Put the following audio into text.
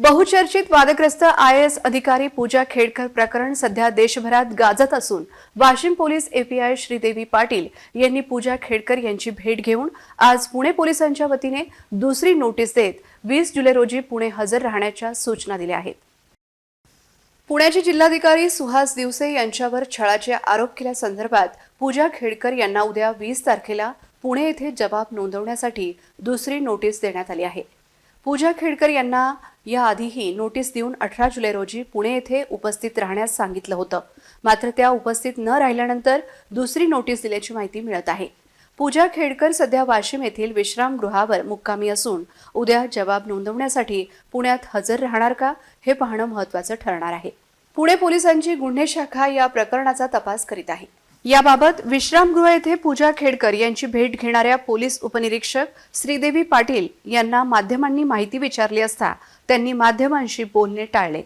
बहुचर्चित वादग्रस्त I S अधिकारी पूजा खेडकर प्रकरण सध्या देशभरात गाजत असून वाशिम पोलीस एपीआय श्रीदेवी पाटील यांनी पूजा खेडकर यांची भेट घेऊन आज पुणे पोलिसांच्या वतीने दुसरी नोटीस देत वीस जुलै रोजी पुणे हजर राहण्याच्या सूचना दिल्या आहेत. पुण्याचे जिल्हाधिकारी सुहास दिवसे यांच्यावर छळाचे आरोप केल्यासंदर्भात पूजा खेडकर यांना उद्या वीस तारखेला पुणे येथे जबाब नोंदवण्यासाठी दुसरी नोटीस देण्यात आली आहे. पूजा खेडकर यांना याआधीही नोटीस देऊन अठरा जुलै रोजी पुणे येथे उपस्थित राहण्यास सांगितलं होतं. मात्र त्या उपस्थित न राहिल्यानंतर दुसरी नोटीस दिल्याची माहिती मिळत आहे. पूजा खेडकर सध्या वाशिम येथील विश्रामगृहावर मुक्कामी असून उद्या जबाब नोंदवण्यासाठी पुण्यात हजर राहणार का हे पाहणं महत्त्वाचं ठरणार आहे. पुणे पोलिसांची गुन्हे शाखा या प्रकरणाचा तपास करीत आहे. याबाबत विश्रामगृह येथे पूजा खेडकर यांची भेट घेणाऱ्या पोलीस उपनिरीक्षक श्रीदेवी पाटील यांना माध्यमांनी माहिती विचारली असता त्यांनी माध्यमांशी बोलणे टाळले.